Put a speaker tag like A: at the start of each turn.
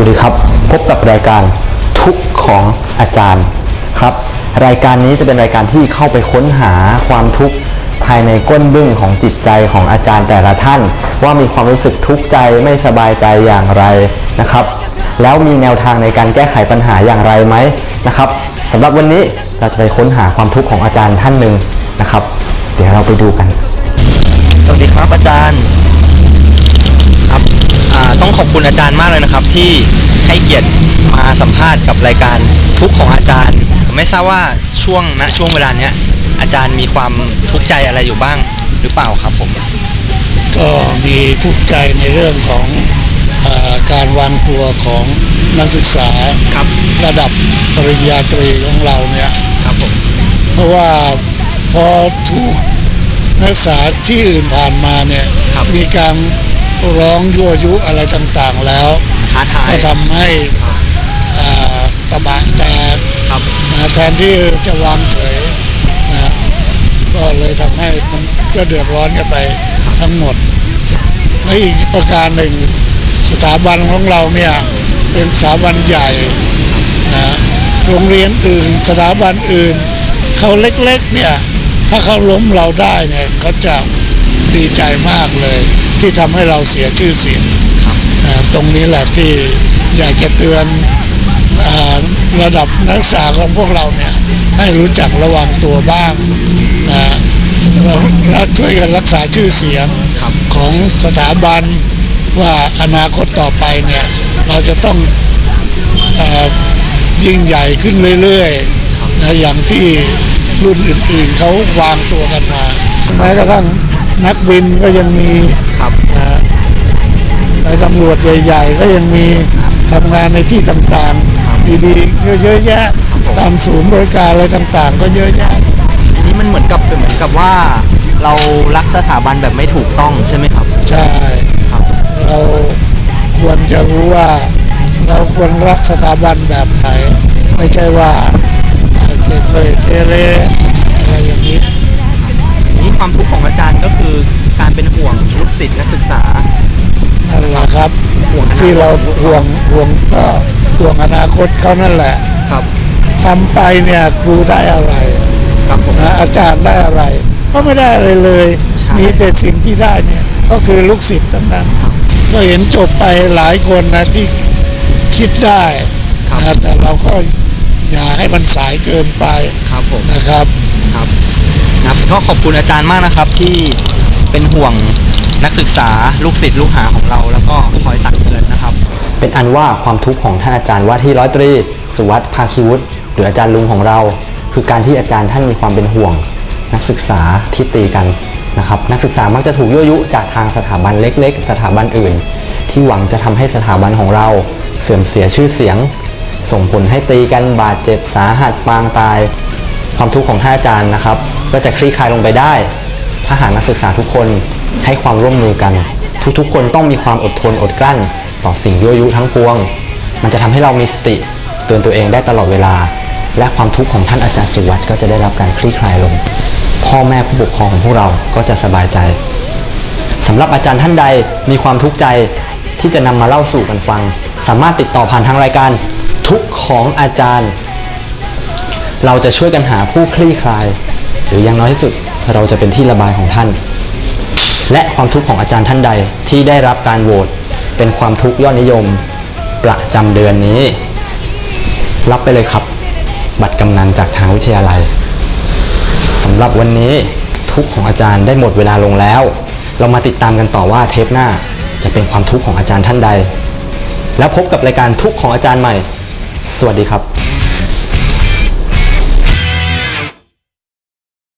A: วัสดีครับ พบกับรายการทุกของอาจารย์ครับ รายการนี้จะเป็นรายการที่เข้าไปค้นหาความทุกข์ภายในก้นบึ้งของจิตใจของอาจารย์แต่ละท่าน ว่ามีความรู้สึกทุกข์ใจไม่สบายใจอย่างไรนะครับ แล้วมีแนวทางในการแก้ไขปัญหาอย่างไรไหมนะครับสำหรับวันนี้เราจะไปค้นหาความทุกข์ของอาจารย์ท่านหนึ่งนะครับ เดี๋ยวเราไปดูกัน
B: สวัสดีครับอาจารย์ ต้องขอบคุณอาจารย์มากเลยนะครับ ที่ให้เกียรติมาสัมภาษณ์กับรายการทุกข์ของอาจารย์ ไม่ทราบว่าช่วงณช่วงเวลาเนี้ยอาจารย์มีความทุกข์ใจอะไรอยู่บ้างหรือเปล่าครับผม
C: ก็มีทุกข์ใจในเรื่องของเออการวางตัวของนักศึกษา
B: ครับ
C: ระดับปริญญาตรีของเราเนี่ย
B: ครับผม
C: เพราะว่าพอถูกนักศึกษาที่อื่นผ่านมาเนี่ยมีการ ร้องยั่วยุอะไรต่างๆแล้ว
B: ท้าทาย
C: ก็ทำให้อ่าตะบะแตก
B: ครับ
C: นะแทนที่จะวางเฉยนะก็เลยทำให้มันก็เดือดร้อนกันไปทั้งหมดและอีกประการหนึ่งสถาบันของเราเนี่ยเป็นสถาบันใหญ่นะโรงเรียนอื่นสถาบันอื่นเขาเล็กๆเนี่ยถ้าเขาล้มเราได้เนี่ยเขาจะดีใจมากเลย ที่ทำให้เราเสียชื่อเสียงนะตรงนี้แหละที่อยากจะเตือนอาระดับนักศึกษาของพวกเราเนี่ยให้รู้จักระวังตัวบ้างนะเราเราช่วยกันรักษาชื่อเสียง
B: ครับ
C: ของสถาบันว่าอนาคตต่อไปเนี่ยเราจะต้องเออยิ่งใหญ่ขึ้นเรื่อยๆนะอย่างที่รุ่นอื่นๆเขาวางตัวกันมาแม้กระทั่ง นักบินก็ยังมี
B: ครับ
C: นะในตำรวจใหญ่ๆก็ยังมีทำงานในที่ต่างๆดีๆเยอะๆแยะตามศูนย์บริการอะไรต่างๆ ก็เยอะแยะ
B: ทีนี้มันเหมือนกับเหมือนกับว่าเรารักสถาบันแบบไม่ถูกต้องใช่ไหมครับ
C: ใช่
B: ครับ
C: เราควรจะรู้ว่าเราควรรักสถาบันแบบไหน ไม่ใช่ว่าเก็บเลยเกเรอะไรอย่างนี้
B: นี่ความทุกข์ของอาจารย์ก็คือการ เป็นห่วงลูกศิษย์นักศึกษา
C: นั่นแหละครับ
B: ห่วงอนาคต
C: ที่เราห่วงห่วงก็ห่วงอนาคตเขานั่นแหละ
B: ครับ
C: ทำไปเนี่ยครูได้อะไร
B: ครับผม
C: นะอาจารย์ได้อะไร ก็ไม่ได้อะไรเลย
B: ใช่
C: มีแต่สิ่งที่ได้เนี่ยก็คือลูกศิษย์ทั้งนั้นก็เห็นจบไปหลายคนนะที่คิดได้นะแต่เราก็อย่าให้มันสายเกินไป
B: ครับผม
C: นะครับ
B: ครับครับก็ขอบคุณอาจารย์มากนะครับที่ เป็นห่วงนักศึกษาลูกศิษย์ลูกหาของเรา แล้วก็คอยตักเตือนนะครับ
A: เป็นอันว่าความทุกข์ของท่านอาจารย์ว่าที่ร้อยตรี สุวัสดิ์ภาคีวุฒิหรืออาจารย์ลุงของเรา คือการที่อาจารย์ท่านมีความเป็นห่วง นักศึกษาที่ตีกันนะครับนักศึกษามักจะถูกยั่วยุจากทางสถาบันเล็ก ๆ สถาบันอื่น ที่หวังจะทำให้สถาบันของเรา เสื่อมเสียชื่อเสียง ส่งผลให้ตีกันบาดเจ็บสาหัสปางตาย ความทุกข์ของท่านอาจารย์นะครับ ก็จะคลี่คลายลงไปได้ ถ้าหากนักศึกษาทุกคนให้ความร่วมมือกัน ทุกๆ คนต้องมีความอดทนอดกลั้น ต่อสิ่งยั่วยุทั้งปวง มันจะทำให้เรามีสติเตือนตัวเองได้ตลอดเวลา และความทุกข์ของท่านอาจารย์สุวัสด์ก็จะได้รับการคลี่คลายลง พ่อแม่ผู้ปกครองของพวกเราก็จะสบายใจสำหรับอาจารย์ท่านใดมีความทุกข์ใจที่จะนำมาเล่าสู่กันฟัง สามารถติดต่อผ่านทางรายการทุกข์ของอาจารย์ เราจะช่วยกันหาผู้คลี่คลาย หรืออย่างน้อยที่สุด เราจะเป็นที่ระบายของท่าน และความทุกข์ของอาจารย์ท่านใดที่ได้รับการโหวตเป็นความทุกข์ยอดนิยมประจำเดือนนี้ รับไปเลยครับ บัตรกำนันจากทางวิทยาลัยสำหรับวันนี้ทุกของอาจารย์ได้หมดเวลาลงแล้ว เรามาติดตามกันต่อว่าเทปหน้าจะเป็นความทุกข์ของอาจารย์ท่านใด แล้วพบกับรายการทุกของอาจารย์ใหม่ สวัสดีครับ